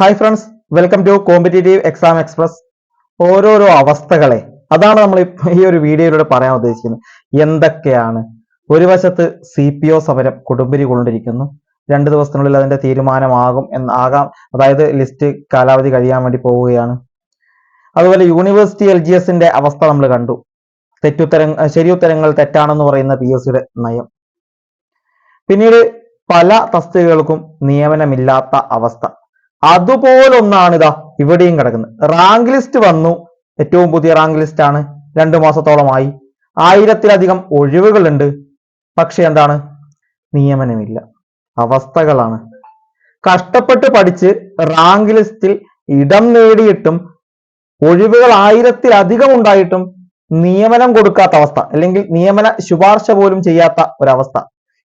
Hi friends welcome to competitive exam express ഓരോരോ അവസ്ഥകളെ അതാണ് നമ്മൾ ഈ ഒരു വീഡിയോയിലൂടെ പറയാൻ ഉദ്ദേശിക്കുന്നത്. എന്തൊക്കെയാണ്? ഒരു വശത്ത് സി പി ഒ സമരം കൊടുമ്പിരി കൊണ്ടിരിക്കുന്നു രണ്ട് ദിവസത്തിനുള്ളിൽ അതിന്റെ തീരുമാനമാകും എന്ന് ആകാം. അതായത് ലിസ്റ്റ് കാലാവധി കഴിയാൻ വേണ്ടി പോവുകയാണ്. അതുപോലെ യൂണിവേഴ്സിറ്റി എൽ ജി എസിന്റെ അവസ്ഥ നമ്മൾ കണ്ടു. തെറ്റുത്തര ശരിയുത്തരങ്ങൾ തെറ്റാണെന്ന് പറയുന്ന പി എസ് സിയുടെ നയം. പിന്നീട് പല തസ്തികകൾക്കും നിയമനമില്ലാത്ത അവസ്ഥ. അതുപോലൊന്നാണ് ഇതാ ഇവിടെയും കിടക്കുന്നത്. റാങ്ക് ലിസ്റ്റ് വന്നു. ഏറ്റവും പുതിയ റാങ്ക് ലിസ്റ്റ് ആണ്. രണ്ടു മാസത്തോളമായി. ആയിരത്തിലധികം ഒഴിവുകളുണ്ട്. പക്ഷെ എന്താണ്? നിയമനമില്ല. അവസ്ഥകളാണ്. കഷ്ടപ്പെട്ട് പഠിച്ച് റാങ്ക് ലിസ്റ്റിൽ ഇടം നേടിയിട്ടും ഒഴിവുകൾ ആയിരത്തിലധികം ഉണ്ടായിട്ടും നിയമനം കൊടുക്കാത്ത അവസ്ഥ അല്ലെങ്കിൽ നിയമന ശുപാർശ പോലും ചെയ്യാത്ത ഒരവസ്ഥ.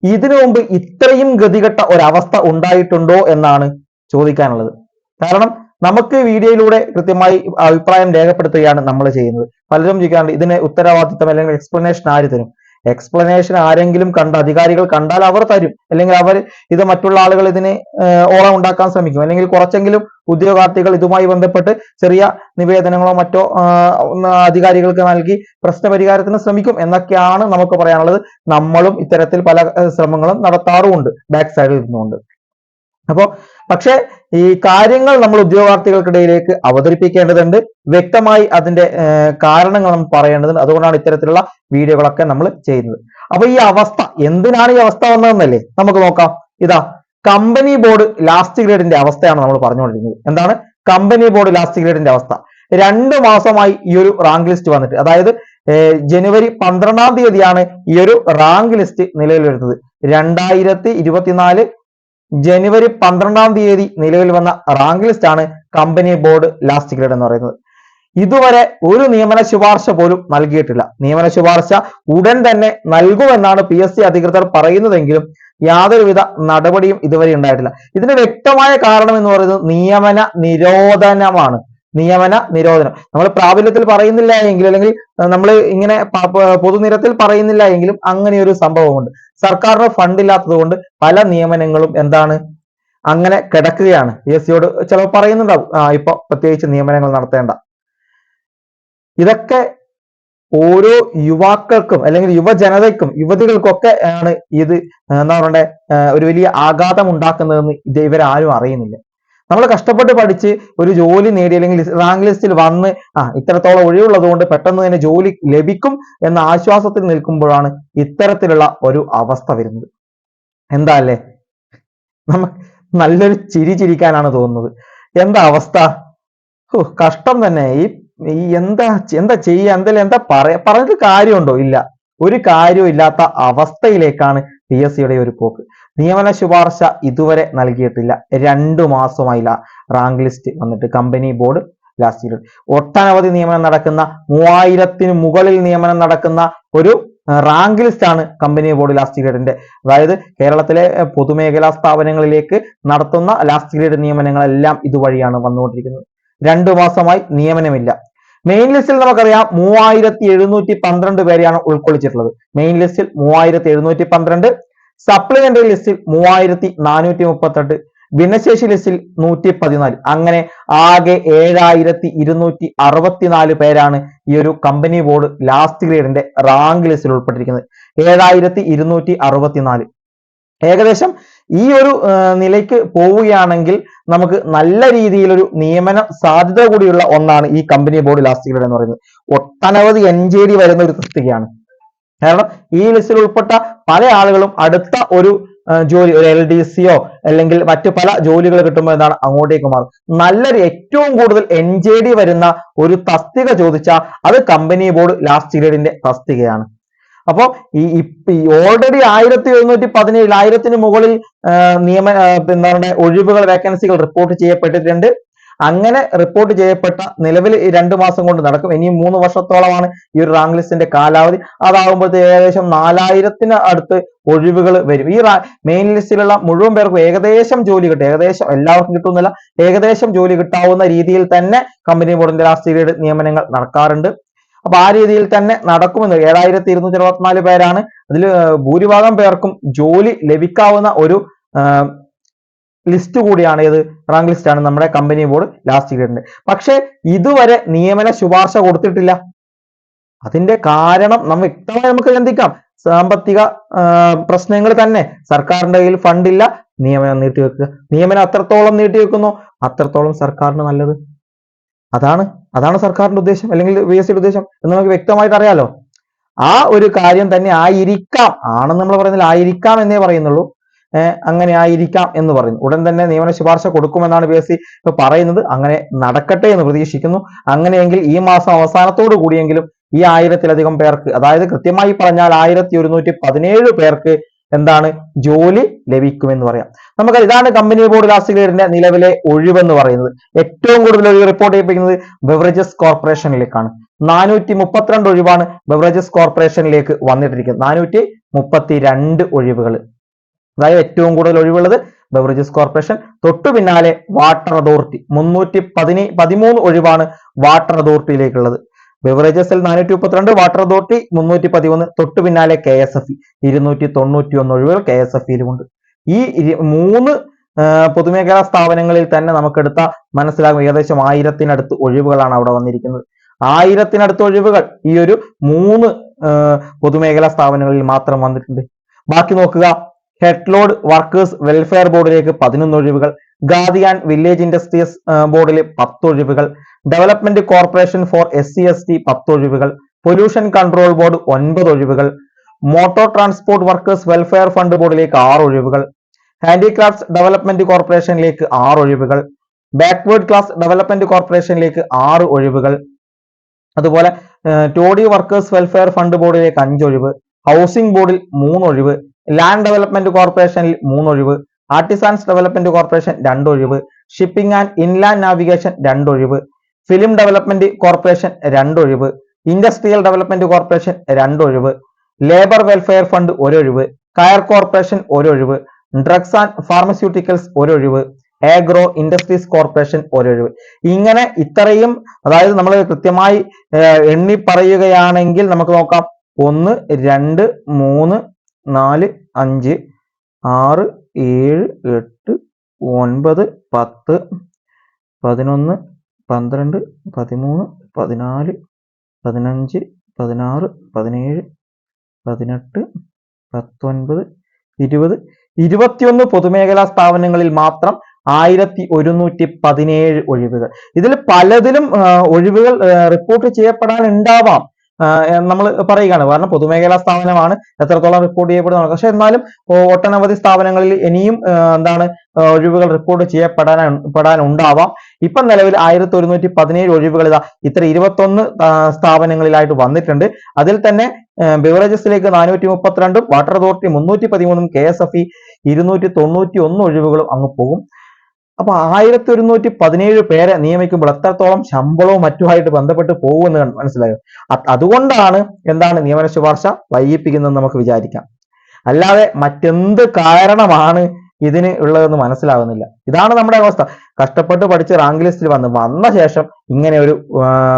ഇതിനു മുമ്പ് ഇത്രയും ഗതികെട്ട ഒരവസ്ഥ ഉണ്ടായിട്ടുണ്ടോ എന്നാണ് ചോദിക്കാനുള്ളത്. കാരണം നമുക്ക് വീഡിയോയിലൂടെ കൃത്യമായി അഭിപ്രായം രേഖപ്പെടുത്തുകയാണ് നമ്മൾ ചെയ്യുന്നത്. പലരും ചോദിക്കാറുണ്ട് ഇതിന് ഉത്തരവാദിത്തം അല്ലെങ്കിൽ എക്സ്പ്ലനേഷൻ ആര് തരും? എക്സ്പ്ലനേഷൻ ആരെങ്കിലും കണ്ട അധികാരികൾ കണ്ടാൽ അവർ തരും. അല്ലെങ്കിൽ അവർ ഇത് മറ്റുള്ള ആളുകൾ ഇതിനെ ഓളം ഉണ്ടാക്കാൻ ശ്രമിക്കും. അല്ലെങ്കിൽ കുറച്ചെങ്കിലും ഉദ്യോഗാർത്ഥികൾ ഇതുമായി ബന്ധപ്പെട്ട് ചെറിയ നിവേദനങ്ങളോ മറ്റോ അധികാരികൾക്ക് നൽകി പ്രശ്നപരിഹാരത്തിന് ശ്രമിക്കും എന്നൊക്കെയാണ് നമുക്ക് പറയാനുള്ളത്. നമ്മളും ഇത്തരത്തിൽ പല ശ്രമങ്ങളും നടത്താറുമുണ്ട് ബാക്ക് സൈഡിൽ ഇരുന്നുകൊണ്ട് അപ്പോ പക്ഷേ ഈ കാര്യങ്ങൾ നമ്മൾ ഉദ്യോഗാർത്ഥികൾക്കിടയിലേക്ക് അവതരിപ്പിക്കേണ്ടതുണ്ട്. വ്യക്തമായി അതിന്റെ കാരണങ്ങൾ നമ്മൾ പറയേണ്ടതുണ്ട്. അതുകൊണ്ടാണ് ഇത്തരത്തിലുള്ള വീഡിയോകളൊക്കെ നമ്മൾ ചെയ്യുന്നത്. അപ്പൊ ഈ അവസ്ഥ എന്തിനാണ് ഈ അവസ്ഥ വന്നതെന്നല്ലേ? നമുക്ക് നോക്കാം. ഇതാ കമ്പനി ബോർഡ് ലാസ്റ്റ് ഗ്രേഡിന്റെ അവസ്ഥയാണ് നമ്മൾ പറഞ്ഞുകൊണ്ടിരിക്കുന്നത്. എന്താണ്? കമ്പനി ബോർഡ് ലാസ്റ്റ് ഗ്രേഡിന്റെ അവസ്ഥ. രണ്ട് മാസമായി ഈ ഒരു റാങ്ക് ലിസ്റ്റ് വന്നിട്ട് അതായത് ജനുവരി പന്ത്രണ്ടാം തീയതിയാണ് ഈ ഒരു റാങ്ക് ലിസ്റ്റ് നിലവിൽ വരുന്നത്. രണ്ടായിരത്തി ഇരുപത്തിനാല് ജനുവരി പന്ത്രണ്ടാം തീയതി നിലവിൽ വന്ന റാങ്ക് ലിസ്റ്റ് ആണ് കമ്പനി ബോർഡ് ലാസ്റ്റ് ഗ്രേഡ് എന്ന് പറയുന്നത്. ഇതുവരെ ഒരു നിയമന ശുപാർശ പോലും നൽകിയിട്ടില്ല. നിയമന ശുപാർശ ഉടൻ തന്നെ നൽകുമെന്നാണ് പി എസ് സി അധികൃതർ പറയുന്നതെങ്കിലും യാതൊരുവിധ നടപടിയും ഇതുവരെ ഉണ്ടായിട്ടില്ല. ഇതിന്റെ വ്യക്തമായ കാരണം എന്ന് പറയുന്നത് നിയമന നിരോധനമാണ്. നിയമന നിരോധനം. നമ്മൾ പ്രാബല്യത്തിൽ പറയുന്നില്ല എങ്കിൽ അല്ലെങ്കിൽ നമ്മൾ ഇങ്ങനെ പൊതുനിരത്തിൽ പറയുന്നില്ല എങ്കിലും അങ്ങനെ ഒരു സംഭവമുണ്ട്. സർക്കാരിന് ഫണ്ട് കൊണ്ട് പല നിയമനങ്ങളും എന്താണ്? അങ്ങനെ കിടക്കുകയാണ്. പി എസ് സിയോട് ചിലപ്പോൾ പറയുന്നുണ്ടാവും ആ ഇപ്പൊ പ്രത്യേകിച്ച് നിയമനങ്ങൾ നടത്തേണ്ട. ഇതൊക്കെ ഓരോ യുവാക്കൾക്കും അല്ലെങ്കിൽ യുവജനതയ്ക്കും യുവതികൾക്കൊക്കെ ആണ് ഇത് എന്താ പറയണ്ടേ ഒരു വലിയ ആഘാതം ഉണ്ടാക്കുന്നതെന്ന് ഇത് ഇവരാരും അറിയുന്നില്ല. നമ്മൾ കഷ്ടപ്പെട്ട് പഠിച്ച് ഒരു ജോലി നേടി അല്ലെങ്കിൽ റാങ്ക് ലിസ്റ്റിൽ വന്ന് ആ ഇത്രത്തോളം ഒഴിവുള്ളത് കൊണ്ട് പെട്ടെന്ന് തന്നെ ജോലി ലഭിക്കും എന്ന ആശ്വാസത്തിൽ നിൽക്കുമ്പോഴാണ് ഇത്തരത്തിലുള്ള ഒരു അവസ്ഥ വരുന്നത്. എന്താ അല്ലേ? നമുക്ക് നല്ലൊരു ചിരി ചിരിക്കാനാണ് തോന്നുന്നത്. എന്താ അവസ്ഥ? ഓ കഷ്ടം തന്നെ. ഈ ഈ എന്താ എന്താ ചെയ്യുക എന്തെങ്കിലും എന്താ പറയാ പറഞ്ഞിട്ട് കാര്യമുണ്ടോ? ഇല്ല. ഒരു കാര്യവും ഇല്ലാത്ത അവസ്ഥയിലേക്കാണ് പി എസ് സിയുടെ ഒരു പോക്ക്. നിയമന ശുപാർശ ഇതുവരെ നൽകിയിട്ടില്ല. രണ്ടു മാസമായില്ല റാങ്ക് ലിസ്റ്റ് വന്നിട്ട്. കമ്പനി ബോർഡ് ലാസ്റ്റ് ഇയർ ഒട്ടനവധി നിയമനം നടക്കുന്ന മൂവായിരത്തിന് മുകളിൽ നിയമനം നടക്കുന്ന ഒരു റാങ്ക് ലിസ്റ്റ് ആണ് കമ്പനി ബോർഡ് ലാസ്റ്റ് ഗ്രേഡിന്റെ അതായത് കേരളത്തിലെ പൊതുമേഖലാ സ്ഥാപനങ്ങളിലേക്ക് നടത്തുന്ന ലാസ്റ്റ് ഗ്രേഡ് നിയമനങ്ങളെല്ലാം ഇതുവഴിയാണ് വന്നുകൊണ്ടിരിക്കുന്നത്. രണ്ടു മാസമായി നിയമനമില്ല. മെയിൻ ലിസ്റ്റിൽ നമുക്കറിയാം മൂവായിരത്തി എഴുന്നൂറ്റി പന്ത്രണ്ട് പേരെയാണ് ഉൾക്കൊള്ളിച്ചിട്ടുള്ളത്. മെയിൻ ലിസ്റ്റിൽ മൂവായിരത്തി എഴുന്നൂറ്റി പന്ത്രണ്ട് സപ്ലിമെന്ററി ലിസ്റ്റിൽ മൂവായിരത്തി നാനൂറ്റി മുപ്പത്തെട്ട് ഭിന്നശേഷി ലിസ്റ്റിൽ നൂറ്റി പതിനാല് അങ്ങനെ ആകെ ഏഴായിരത്തി ഇരുന്നൂറ്റി അറുപത്തിനാല് പേരാണ് ഈ ഒരു കമ്പനി ബോർഡ് ലാസ്റ്റ് ഗ്രേഡിന്റെ റാങ്ക് ലിസ്റ്റിൽ ഉൾപ്പെട്ടിരിക്കുന്നത് ഏഴായിരത്തി ഇരുന്നൂറ്റി അറുപത്തിനാല് ഏകദേശം ഈ ഒരു നിലയ്ക്ക് പോവുകയാണെങ്കിൽ നമുക്ക് നല്ല രീതിയിലൊരു നിയമന സാധ്യത കൂടിയുള്ള ഒന്നാണ് ഈ കമ്പനി ബോർഡ് ലാസ്റ്റ് ഗ്രേഡ് എന്ന് പറയുന്നത്. ഒട്ടനവധി എൻ ജെ ഡി വരുന്ന ഒരു തസ്തികയാണ് കാരണം ഈ ലിസ്റ്റിൽ ഉൾപ്പെട്ട പല ആളുകളും അടുത്ത ഒരു ജോലി ഒരു എൽ ഡി സിയോ അല്ലെങ്കിൽ മറ്റു പല ജോലികൾ കിട്ടുമ്പോൾ എന്താണ് അങ്ങോട്ടേക്ക് മാറും നല്ലൊരു ഏറ്റവും കൂടുതൽ എൻ ജെ ഡി വരുന്ന ഒരു തസ്തിക ചോദിച്ചാൽ അത് കമ്പനി ബോർഡ് ലാസ്റ്റ് ഗ്രേഡിന്റെ തസ്തികയാണ്. അപ്പോ ഈ ഓൾറെഡി ആയിരത്തി എഴുന്നൂറ്റി പതിനേഴ് ആയിരത്തിന് മുകളിൽ നിയമ എന്താണ് ഒഴിവുകൾ വേക്കൻസികൾ റിപ്പോർട്ട് ചെയ്യപ്പെട്ടിട്ടുണ്ട്. അങ്ങനെ റിപ്പോർട്ട് ചെയ്യപ്പെട്ട നിലവിൽ രണ്ട് മാസം കൊണ്ട് നടക്കും. ഇനി മൂന്ന് വർഷത്തോളമാണ് ഈ ഒരു റാങ്ക് ലിസ്റ്റിന്റെ കാലാവധി. അതാകുമ്പോഴത്തേക്ക് ഏകദേശം നാലായിരത്തിന് അടുത്ത് ഒഴിവുകൾ വരും. ഈ മെയിൻ ലിസ്റ്റിലുള്ള മുഴുവൻ പേർക്കും ഏകദേശം ജോലി കിട്ടും. ഏകദേശം എല്ലാവർക്കും കിട്ടുന്നില്ല ഏകദേശം ജോലി കിട്ടാവുന്ന രീതിയിൽ തന്നെ കമ്പനി ബോർഡിന്റെ രാഷ്ട്രീയ നിയമനങ്ങൾ നടക്കാറുണ്ട്. അപ്പൊ ആ രീതിയിൽ തന്നെ നടക്കുമെന്ന് ഏഴായിരത്തി ഇരുന്നൂറ്റി അറുപത്തിനാല് പേരാണ്. അതിൽ ഭൂരിഭാഗം പേർക്കും ജോലി ലഭിക്കാവുന്ന ഒരു ലിസ്റ്റ് കൂടിയാണ് ഏത്? റാങ്ക് ലിസ്റ്റ് ആണ് നമ്മുടെ കമ്പനി ബോർഡ് ലാസ്റ്റ് ഗ്രേഡിന്റെ പക്ഷേ ഇതുവരെ നിയമന ശുപാർശ കൊടുത്തിട്ടില്ല. അതിന്റെ കാരണം നമ്മൾ വ്യക്തമായി നമുക്ക് ചിന്തിക്കാം. സാമ്പത്തിക പ്രശ്നങ്ങൾ തന്നെ. സർക്കാരിന്റെ കയ്യിൽ ഫണ്ടില്ല നിയമനം നീട്ടിവെക്കുക നിയമനം അത്രത്തോളം നീട്ടിവെക്കുന്നു അത്രത്തോളം സർക്കാരിന് നല്ലത്. അതാണ് അതാണ് സർക്കാരിന്റെ ഉദ്ദേശം. അല്ലെങ്കിൽ വി എസ് ഉദ്ദേശം എന്ന് നമുക്ക് വ്യക്തമായിട്ട് അറിയാലോ. ആ ഒരു കാര്യം തന്നെ ആയിരിക്കാം. ആണെന്ന് നമ്മൾ പറയുന്നില്ല. ആയിരിക്കാം എന്നേ പറയുന്നുള്ളൂ. അങ്ങനെ ആയിരിക്കാം എന്ന് പറയുന്നു ഉടൻ തന്നെ നിയമന ശുപാർശ കൊടുക്കുമെന്നാണ് പി എസ് സി ഇപ്പൊ പറയുന്നത്. അങ്ങനെ നടക്കട്ടെ എന്ന് പ്രതീക്ഷിക്കുന്നു. അങ്ങനെയെങ്കിൽ ഈ മാസം അവസാനത്തോടു കൂടിയെങ്കിലും ഈ ആയിരത്തിലധികം പേർക്ക് അതായത് കൃത്യമായി പറഞ്ഞാൽ ആയിരത്തി ഒരുന്നൂറ്റി പതിനേഴ് പേർക്ക് എന്താണ് ജോലി ലഭിക്കുമെന്ന് പറയാം. നമുക്ക് ഇതാണ് കമ്പനി ബോർഡ് ലാസ്റ്റ് ഗ്രേഡിന്റെ നിലവിലെ ഒഴിവെന്ന് പറയുന്നത്. ഏറ്റവും കൂടുതൽ ഒഴിവ് റിപ്പോർട്ട് ചെയ്യിപ്പിക്കുന്നത് ബെവറേജസ് കോർപ്പറേഷനിലേക്കാണ് നാനൂറ്റി മുപ്പത്തിരണ്ട് ഒഴിവാണ് ബെവറേജസ് കോർപ്പറേഷനിലേക്ക് വന്നിട്ടിരിക്കുന്നത്. നാനൂറ്റി മുപ്പത്തി രണ്ട് ഒഴിവുകൾ അതായത് ഏറ്റവും കൂടുതൽ ഒഴിവുള്ളത് ബെവറേജസ് കോർപ്പറേഷൻ തൊട്ടു പിന്നാലെ വാട്ടർ അതോറിറ്റി മുന്നൂറ്റി പതിനേ പതിമൂന്ന് ഒഴിവാണ് വാട്ടർ അതോറിറ്റിയിലേക്കുള്ളത് ബെവറേജസിൽ നാനൂറ്റി മുപ്പത്തിരണ്ട് വാട്ടർ അതോറിറ്റി മുന്നൂറ്റി പതിമൂന്ന് തൊട്ടു പിന്നാലെ കെ എസ് എഫ് ഇ. ഇരുന്നൂറ്റി തൊണ്ണൂറ്റി ഒന്ന് ഒഴിവുകൾ കെ എസ് എഫ് ഇയിലുമുണ്ട് ഈ മൂന്ന് പൊതുമേഖലാ സ്ഥാപനങ്ങളിൽ തന്നെ നമുക്കെടുത്ത മനസ്സിലാകും ഏകദേശം ആയിരത്തിനടുത്ത് ഒഴിവുകളാണ് അവിടെ വന്നിരിക്കുന്നത്. ആയിരത്തിനടുത്ത് ഒഴിവുകൾ ഈ ഒരു മൂന്ന് പൊതുമേഖലാ സ്ഥാപനങ്ങളിൽ മാത്രം വന്നിട്ടുണ്ട്. ബാക്കി നോക്കുക ഹെഡ്ലോഡ് വർക്കേഴ്സ് വെൽഫെയർ ബോർഡിലേക്ക് പതിനൊന്ന് ഒഴിവുകൾ ഗാദിയാൻ വില്ലേജ് ഇൻഡസ്ട്രീസ് ബോർഡിൽ പത്ത് ഒഴിവുകൾ development corporation for S C S T പത്ത് ഒഴിവുകൾ പൊല്യൂഷൻ കൺട്രോൾ ബോർഡ് ഒൻപത് ഒഴിവുകൾ motor transport workers welfare fund ബോർഡിലേക്ക് ആറ് ഒഴിവുകൾ ഹാൻഡിക്രാഫ്റ്റ്സ് ഡെവലപ്മെന്റ് കോർപ്പറേഷനിലേക്ക് ആറ് ഒഴിവുകൾ ബാക്ക്വേർഡ് ക്ലാസ് ഡെവലപ്മെന്റ് കോർപ്പറേഷനിലേക്ക് ആറ് ഒഴിവുകൾ അതുപോലെ ടോഡി വർക്കേഴ്സ് വെൽഫെയർ ഫണ്ട് ബോർഡിലേക്ക് അഞ്ചൊഴിവ് ഹൗസിംഗ് ബോർഡിൽ മൂന്ന് ഒഴിവ് ലാൻഡ് ഡെവലപ്മെന്റ് കോർപ്പറേഷനിൽ മൂന്നൊഴിവ് ആർട്ടിസാൻസ് ഡെവലപ്മെന്റ് കോർപ്പറേഷൻ രണ്ടൊഴിവ് ഷിപ്പിംഗ് ആൻഡ് ഇൻലാൻഡ് നാവിഗേഷൻ രണ്ടൊഴിവ് ഫിലിം ഡെവലപ്മെന്റ് കോർപ്പറേഷൻ രണ്ടൊഴിവ് ഇൻഡസ്ട്രിയൽ ഡെവലപ്മെന്റ് കോർപ്പറേഷൻ രണ്ടൊഴിവ് ലേബർ വെൽഫെയർ ഫണ്ട് ഒരൊഴിവ് കയർ കോർപ്പറേഷൻ ഒരൊഴിവ് ഡ്രഗ്സ് ആൻഡ് ഫാർമസ്യൂട്ടിക്കൽസ് ഒരൊഴിവ് ആഗ്രോ ഇൻഡസ്ട്രീസ് കോർപ്പറേഷൻ ഒരൊഴിവ്. ഇങ്ങനെ ഇത്രയും അതായത് നമ്മൾ കൃത്യമായി എണ്ണി പറയുകയാണെങ്കിൽ നമുക്ക് നോക്കാം. ഒന്ന് രണ്ട് മൂന്ന് നാല് അഞ്ച് ആറ് ഏഴ് എട്ട് ഒൻപത് പത്ത് പതിനൊന്ന് പന്ത്രണ്ട് പതിമൂന്ന് പതിനാല് പതിനഞ്ച് പതിനാറ് പതിനേഴ് പതിനെട്ട് പത്തൊൻപത് ഇരുപത്. ഇരുപത്തിയൊന്ന് പൊതുമേഖലാ സ്ഥാപനങ്ങളിൽ മാത്രം ആയിരത്തി ഒരുന്നൂറ്റി പതിനേഴ് ഒഴിവുകൾ. ഇതിൽ പലതിലും ഒഴിവുകൾ റിപ്പോർട്ട് ചെയ്യപ്പെടാൻ ഉണ്ടാവാം നമ്മൾ പറയുകയാണ്. കാരണം പൊതുമേഖലാ സ്ഥാപനമാണ്. എത്രത്തോളം റിപ്പോർട്ട് ചെയ്യപ്പെടുന്നത് പക്ഷെ എന്നാലും ഒട്ടനവധി സ്ഥാപനങ്ങളിൽ ഇനിയും എന്താണ് ഒഴിവുകൾ റിപ്പോർട്ട് ചെയ്യപ്പെടാൻ പെടാൻ ഉണ്ടാവാം ഇപ്പൊ നിലവിൽ ആയിരത്തി ഒരുന്നൂറ്റി പതിനേഴ് ഒഴിവുകൾ ഇതാ ഇത്ര ഇരുപത്തൊന്ന് സ്ഥാപനങ്ങളിലായിട്ട് വന്നിട്ടുണ്ട്. അതിൽ തന്നെ ബിവറേജസിലേക്ക് നാനൂറ്റി മുപ്പത്തിരണ്ടും വാട്ടർ അതോറിറ്റി മുന്നൂറ്റി പതിമൂന്നും കെ എസ് എഫ് ഇ ഇരുന്നൂറ്റി തൊണ്ണൂറ്റി ഒന്ന് ഒഴിവുകളും അങ്ങ് പോകും. അപ്പൊ ആയിരത്തി ഒരുന്നൂറ്റി പതിനേഴ് പേരെ നിയമിക്കുമ്പോൾ എത്രത്തോളം ശമ്പളവും മറ്റുമായിട്ട് ബന്ധപ്പെട്ട് പോകുമെന്ന് മനസ്സിലായോ? അതുകൊണ്ടാണ് എന്താണ് നിയമന ശുപാർശ വൈകിപ്പിക്കുന്നതെന്ന് നമുക്ക് വിചാരിക്കാം. അല്ലാതെ മറ്റെന്ത് കാരണമാണ് ഇതിന് ഉള്ളതെന്ന് മനസ്സിലാകുന്നില്ല ഇതാണ് നമ്മുടെ അവസ്ഥ. കഷ്ടപ്പെട്ട് പഠിച്ച് റാങ്ക് ലിസ്റ്റിൽ വന്ന് വന്ന ശേഷം ഇങ്ങനെ ഒരു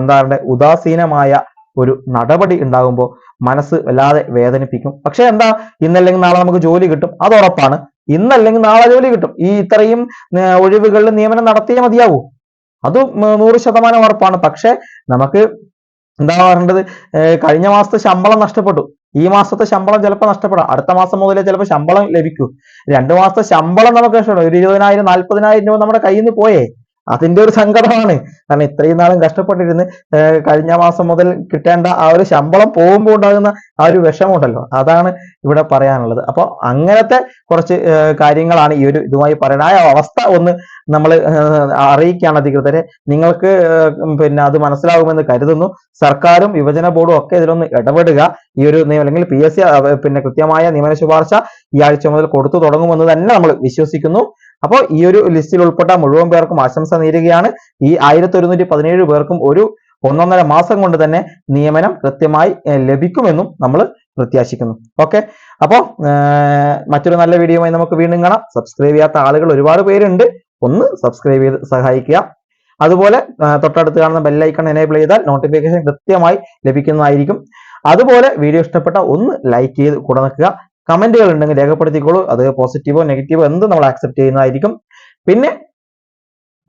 എന്താ പറയുക ഉദാസീനമായ ഒരു നടപടി ഉണ്ടാകുമ്പോൾ മനസ്സ് വല്ലാതെ വേദനിപ്പിക്കും. പക്ഷെ എന്താ ഇന്നല്ലെങ്കിൽ നാളെ നമുക്ക് ജോലി കിട്ടും. അത് ഇന്നല്ലെങ്കിൽ നാളെ ജോലി കിട്ടും. ഈ ഇത്രയും ഒഴിവുകളിൽ നിയമനം നടത്തിയേ മതിയാവൂ. അത് നൂറ് ശതമാനം ഉറപ്പാണ്. പക്ഷെ നമുക്ക് എന്താ പറയേണ്ടത്? കഴിഞ്ഞ മാസത്തെ ശമ്പളം നഷ്ടപ്പെട്ടു. ഈ മാസത്തെ ശമ്പളം ചിലപ്പോൾ നഷ്ടപ്പെടാം. അടുത്ത മാസം മുതലേ ചിലപ്പോൾ ശമ്പളം ലഭിക്കൂ. രണ്ടു മാസത്തെ ശമ്പളം നമുക്ക് നഷ്ടപ്പെടും. ഒരു ഇരുപതിനായിരം നാൽപ്പതിനായിരം രൂപ നമ്മുടെ കയ്യിൽ നിന്ന് പോയേ. അതിന്റെ ഒരു സങ്കടമാണ്. കാരണം ഇത്രയും നാളും കഷ്ടപ്പെട്ടിരുന്ന് കഴിഞ്ഞ മാസം മുതൽ കിട്ടേണ്ട ആ ഒരു ശമ്പളം പോകുമ്പോൾ ഉണ്ടാകുന്ന ആ ഒരു വിഷമമുണ്ടല്ലോ. അതാണ് ഇവിടെ പറയാനുള്ളത്. അപ്പോൾ അങ്ങനത്തെ കുറച്ച് കാര്യങ്ങളാണ് ഈ ഒരു ഇതുമായി പറയുന്നത് ആ അവസ്ഥ ഒന്ന് നമ്മൾ അറിയിക്കുകയാണ് അധികൃതരെ. നിങ്ങൾക്ക് പിന്നെ അത് മനസ്സിലാകുമെന്ന് കരുതുന്നു. സർക്കാരും യുവജന ബോർഡും ഒക്കെ ഇതിലൊന്ന് ഇടപെടുക. ഈ ഒരു നിയമം അല്ലെങ്കിൽ പി എസ് സി പിന്നെ കൃത്യമായ നിയമന ശുപാർശ ഈ ആഴ്ച മുതൽ കൊടുത്തു തുടങ്ങുമെന്ന് തന്നെ നമ്മൾ വിശ്വസിക്കുന്നു. അപ്പോൾ ഈ ഒരു ലിസ്റ്റിൽ ഉൾപ്പെട്ട മുഴുവൻ പേർക്കും ആശംസ നേരുകയാണ്. ഈ ആയിരത്തി പേർക്കും ഒരു ഒന്നൊന്നര മാസം കൊണ്ട് തന്നെ നിയമനം കൃത്യമായി ലഭിക്കുമെന്നും നമ്മൾ പ്രത്യാശിക്കുന്നു. ഓക്കെ? അപ്പോൾ മറ്റൊരു നല്ല വീഡിയോയുമായി നമുക്ക് വീണ്ടും കാണാം. സബ്സ്ക്രൈബ് ചെയ്യാത്ത ആളുകൾ ഒരുപാട് പേരുണ്ട്. ഒന്ന് സബ്സ്ക്രൈബ് ചെയ്ത് സഹായിക്കുക. അതുപോലെ തൊട്ടടുത്ത് കാണുന്ന ബെല്ലൈക്കൺ എനേബിൾ ചെയ്താൽ നോട്ടിഫിക്കേഷൻ കൃത്യമായി ലഭിക്കുന്നതായിരിക്കും. അതുപോലെ വീഡിയോ ഇഷ്ടപ്പെട്ട ഒന്ന് ലൈക്ക് ചെയ്ത് കൂടെ നിൽക്കുക. കമന്റുകൾ ഉണ്ടെങ്കിൽ രേഖപ്പെടുത്തിക്കോളൂ. അത് പോസിറ്റീവോ നെഗറ്റീവോ എന്ത് നമ്മൾ ആക്സെപ്റ്റ് ചെയ്യുന്നതായിരിക്കും. പിന്നെ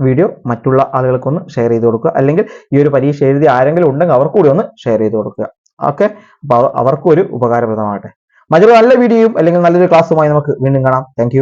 വീഡിയോ മറ്റുള്ള ആളുകൾക്കൊന്ന് ഷെയർ ചെയ്ത് കൊടുക്കുക. അല്ലെങ്കിൽ ഈ ഒരു പരീക്ഷ എഴുതി ആരെങ്കിലും ഉണ്ടെങ്കിൽ അവർക്ക് കൂടി ഒന്ന് ഷെയർ ചെയ്ത് കൊടുക്കുക. ഓക്കെ അപ്പോൾ അവർക്കും ഒരു ഉപകാരപ്രദമാകട്ടെ. മറ്റൊരു നല്ല വീഡിയോയും അല്ലെങ്കിൽ നല്ലൊരു ക്ലാസ്സുമായി നമുക്ക് വീണ്ടും കാണാം. താങ്ക്